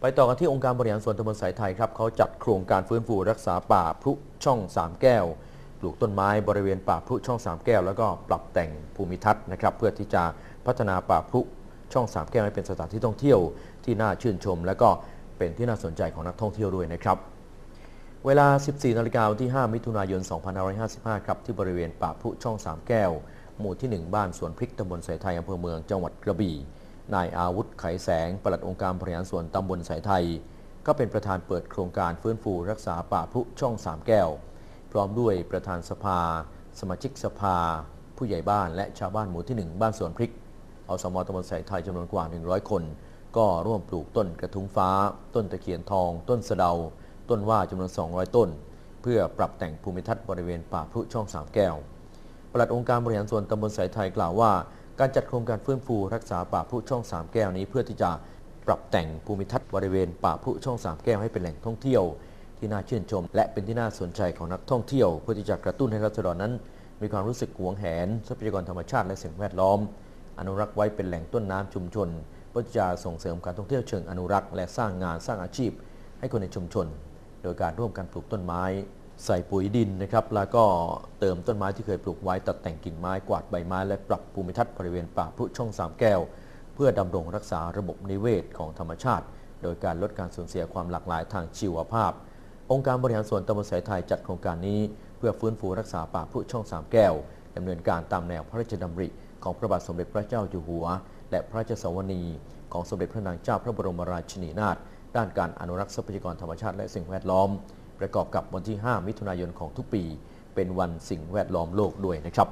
ไปต่อกันที่องค์การบริหารส่วนตำบลสายไทยครับเขาจัดโครงการฟื้นฟูรักษาป่าพุช่องสามแก้ว ปลูกต้นไม้บริเวณป่าพุช่องสามแก้ว แล้วก็ปรับแต่งภูมิทัศน์นะครับเพื่อที่จะพัฒนาป่าพุช่องสามแก้วให้เป็นสถานที่ท่องเที่ยวที่น่าชื่นชม และก็เป็นที่น่าสนใจของนักท่องเที่ยวด้วยนะครับเวลา 14นาฬิกาวันที่ 5 มิถุนายน 2555 ครับที่บริเวณป่าพุช่อง3แก้ว หมู่ที่ 1 บ้านสวนพริกตำบลสายไทยอำเภอเมืองจังหวัดกระบี่ นายอาวุธไขแสงปลัดองค์การบริหารส่วนตำบลสายไทย ก็เป็นประธานเปิดโครงการฟื้นฟูรักษาป่าพรุช่อง3แก้ว พร้อมด้วยประธานสภา สมาชิกสภา ผู้ใหญ่บ้านและชาวบ้านหมู่ที่ 1 บ้านสวนพริกอสมตำบลสายไทยจำนวนกว่า 100 คน ก็ร่วมปลูกต้นกระทุ้งฟ้า ต้นตะเคียนทอง ต้นสะเดา ต้นว่าจำนวน 200 ต้น เพื่อปรับแต่งภูมิทัศน์บริเวณป่าพรุช่องสามแก้วปลัดองค์การบริหารส่วนตำบลสายไทยกล่าวว่า การจัดโครงการฟื้นฟูรักษาป่าพรุช่องสามแก้วนี้เพื่อที่จะปรับแต่งภูมิทัศน์บริเวณป่าพรุช่องสามแก้วให้เป็นแหล่งท่องเที่ยว ที่น่าชื่นชม และเป็นที่น่าสนใจของนักท่องเที่ยว เพื่อที่จะกระตุ้นให้รัษฎรนั้น มีความรู้สึกหวงแหนทรัพยากรธรรมชาติและสิ่งแวดล้อม อนุรักษ์ไว้เป็นแหล่งต้นน้ำชุมชนเพื่อที่จะส่งเสริมการท่องเที่ยวเชิงอนุรักษ์และสร้างงานสร้างอาชีพ ให้คนในชุมชน โดยการร่วมกันปลูกต้นไม้ ใส่ปุ๋ยดินนะครับ แล้วก็เติมต้นไม้ที่เคยปลูกไว้ตัดแต่งกิ่งไม้กวาดใบไม้ และปรับภูมิทัศน์บริเวณป่าพรุช่องสามแก้ว เพื่อดำรงรักษาระบบนิเวศของธรรมชาติ โดยการลดการสูญเสียความหลากหลายทางชีวภาพ องค์การบริหารส่วนตำบลสายไทยจัดโครงการนี้ เพื่อฟื้นฟูรักษาป่าพรุช่องสามแก้วดำเนินการตามแนวพระราชดำริของพระบาทสมเด็จพระเจ้าอยู่หัว และพระราชสวนี ของสมเด็จพระนางเจ้าพระบรมราชินีนาถด้านการอนุรักษ์ทรัพยากรธรรมชาติและสิ่งแวดล้อม ประกอบกับวันที่ 5 มิถุนายนของทุกปี เป็นวันสิ่งแวดล้อมโลกด้วยนะครับ